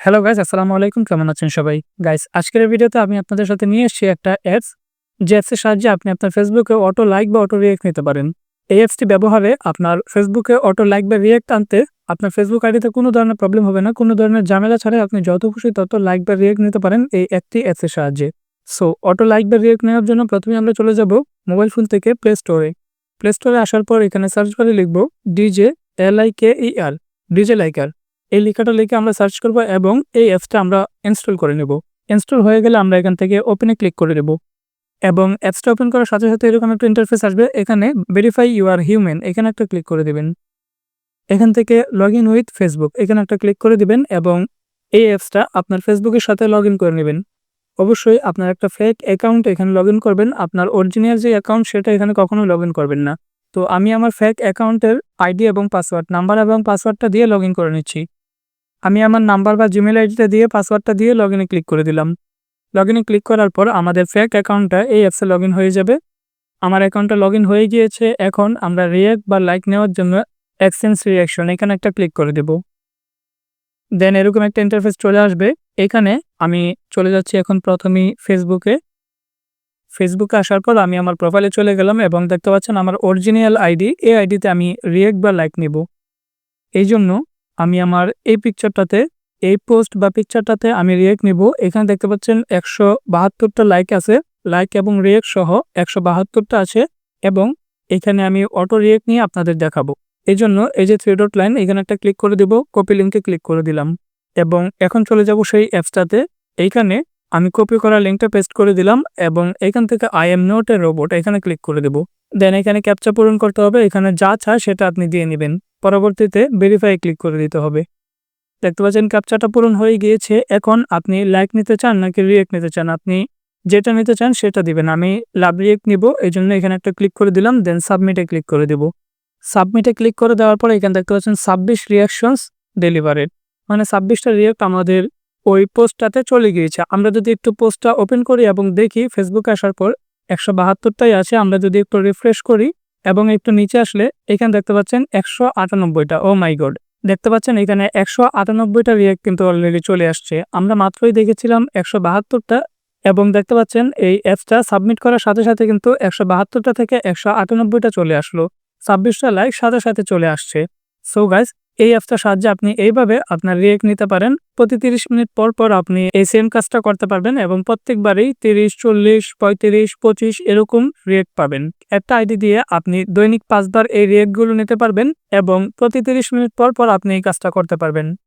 Hello guys আসসালামু আলাইকুম, কেমন আছেন সবাই? গাইস আজকের ভিডিওতে আমি আপনাদের সাথে নিয়ে এসেছি একটা অ্যাপস যে অ্যাপসের সাহায্যে আপনি আপনার ফেসবুকে অটো লাইক বা অটো রিয়েক্ট নিতে পারেন। এই অ্যাপসটি ব্যবহারে আপনার ফেসবুকে অটো লাইক বা রিয়েক্ট আনতে আপনার ফেসবুক আইডিতে কোনো ধরনের প্রবলেম হবে না। কোনো ধরনের ঝামেলা ছাড়াই আপনি যত খুশি তত লাইক বা রিয়েক্ট নিতে পারেন এই একটি অ্যাপসের সাহায্যে। সো অটো লাইক বা রিয়েক্ট নেওয়ার জন্য প্রথমে আমরা চলে যাব মোবাইল ফোন থেকে প্লে স্টোরে প্লে স্টোরে আসার পর এখানে সার্চ করে লিখব DJ L I K E R DJ liker এই লেখাটা লিখে আমরা সার্চ করব এবং এই অ্যাপসটা আমরা ইনস্টল করে নেব। ইনস্টল হয়ে গেলে আমরা এখান থেকে ওপেনে ক্লিক করে দেব এবং অ্যাপসটা ওপেন করার সাথে সাথে এরকম একটা ইন্টারফেস আসবে। এখানে ভেরিফাই ইউ আর হিউম্যান এখানে একটা ক্লিক করে দেবেন। এখান থেকে লগ ইন উইথ ফেসবুক এখানে একটা ক্লিক করে দিবেন এবং এই অ্যাপসটা আপনার ফেসবুকের সাথে লগ ইন করে নেবেন। অবশ্যই আপনার একটা ফেক অ্যাকাউন্ট এখানে লগ করবেন। আপনার অরিজিনাল যে অ্যাকাউন্ট সেটা এখানে কখনোই লগ করবেন না। তো আমি আমার ফেক অ্যাকাউন্টের আইডি এবং পাসওয়ার্ড নাম্বার এবং পাসওয়ার্ডটা দিয়ে লগ করে নিচ্ছি। আমি আমার নাম্বার বা জিমেল আইডিটা দিয়ে পাসওয়ার্ডটা দিয়ে লগ ক্লিক করে দিলাম। লগ ক্লিক করার পর আমাদের ফেক অ্যাকাউন্টটা এই অ্যাপসে লগ হয়ে যাবে। আমার অ্যাকাউন্টটা লগ হয়ে গিয়েছে। এখন আমরা রিয়াক্ট বা লাইক নেওয়ার জন্য এক্সচেঞ্জ রিয়াকশন এখানে একটা ক্লিক করে দেব। দেন এরকম একটা ইন্টারফেস চলে আসবে। এখানে আমি চলে যাচ্ছি এখন প্রথমেই ফেসবুকে ফেসবুকে আসার পর আমি আমার প্রোফাইলে চলে গেলাম এবং দেখতে পাচ্ছেন আমার অরিজিনাল আইডি এই আইডিতে আমি রিয়েক্ট বা লাইক নেব। এই জন্য আমি আমার এই পিকচারটাতে এই পোস্ট বা পিকচারটাতে আমি রিয়েক্ট নিব। এখানে দেখতে পাচ্ছেন একশো বাহাত্তরটা লাইক আছে। লাইক এবং রিয়েক্ট সহ একশো বাহাত্তরটা আছে এবং এখানে আমি অটো রিয়েক্ট নিয়ে আপনাদের দেখাবো। এই জন্য এই যে থ্রি ডট লাইন এখানে একটা ক্লিক করে দিব কপি লিঙ্কে ক্লিক করে দিলাম। এবং এখন চলে যাব সেই অ্যাপসটাতে এইখানে আমি কপি করা লিঙ্কটা পেস্ট করে দিলাম এবং এখান থেকে I M not a robot এখানে ক্লিক করে দেব। দেন এখানে ক্যাপচা পূরণ করতে হবে। এখানে যা চায় সেটা আপনি দিয়ে নেবেন। পরবর্তীতে ভেরিফাই ক্লিক করে দিতে হবে। দেখতে পাচ্ছেন ক্যাপচাটা পূরণ হয়ে গিয়েছে। এখন আপনি লাইক নিতে চান নাকি রিয়েক্ট নিতে চান? আপনি যেটা নিতে চান সেটা দিবেন। আমি লাভ রিয়েক্ট নিব এই জন্য এখানে একটা ক্লিক করে দিলাম দেন সাবমিটে ক্লিক করে দেব। সাবমিটে ক্লিক করে দেওয়ার পরে এখানে দেখতে পাচ্ছেন ছাব্বিশ রিয়াকশনস ডেলিভারেড মানে ছাব্বিশটা রিয়েক্ট আমাদের ওই পোস্টটাতে চলে গিয়েছে। আমরা যদি একটু পোস্টটা ওপেন করি এবং দেখি ফেসবুকে আসার পর একশো বাহাত্তরটাই আছে। আমরা যদি একটু রিফ্রেশ করি এবং একটু নিচে আসলে এখানে দেখতে পাচ্ছেন একশো আটানব্বইটা। ও মাই গড দেখতে পাচ্ছেন এখানে একশো আটানব্বইটা রিয়াক্ট কিন্তু অলরেডি চলে আসছে। আমরা মাত্রই দেখেছিলাম একশো বাহাত্তরটা এবং দেখতে পাচ্ছেন এই অ্যাপসটা সাবমিট করার সাথে সাথে কিন্তু একশো বাহাত্তরটা থেকে একশো আটানব্বইটা চলে আসলো। ছাব্বিশটা লাইক সাথে সাথে চলে আসছে। সো গাইজ এই অ্যাপটার সাহায্যে আপনি এইভাবে আপনার রিয়েক্ট নিতে পারেন। প্রতি তিরিশ মিনিট পর পর আপনি এই সেম কাজটা করতে পারবেন এবং প্রত্যেকবারেই তিরিশ, চল্লিশ, পঁয়ত্রিশ, পঁচিশ এরকম রিয়েক্ট পাবেন। একটা আইডি দিয়ে আপনি দৈনিক পাঁচবার এই রিয়েক্টগুলো নিতে পারবেন এবং প্রতি তিরিশ মিনিট পর পর আপনি এই কাজটা করতে পারবেন।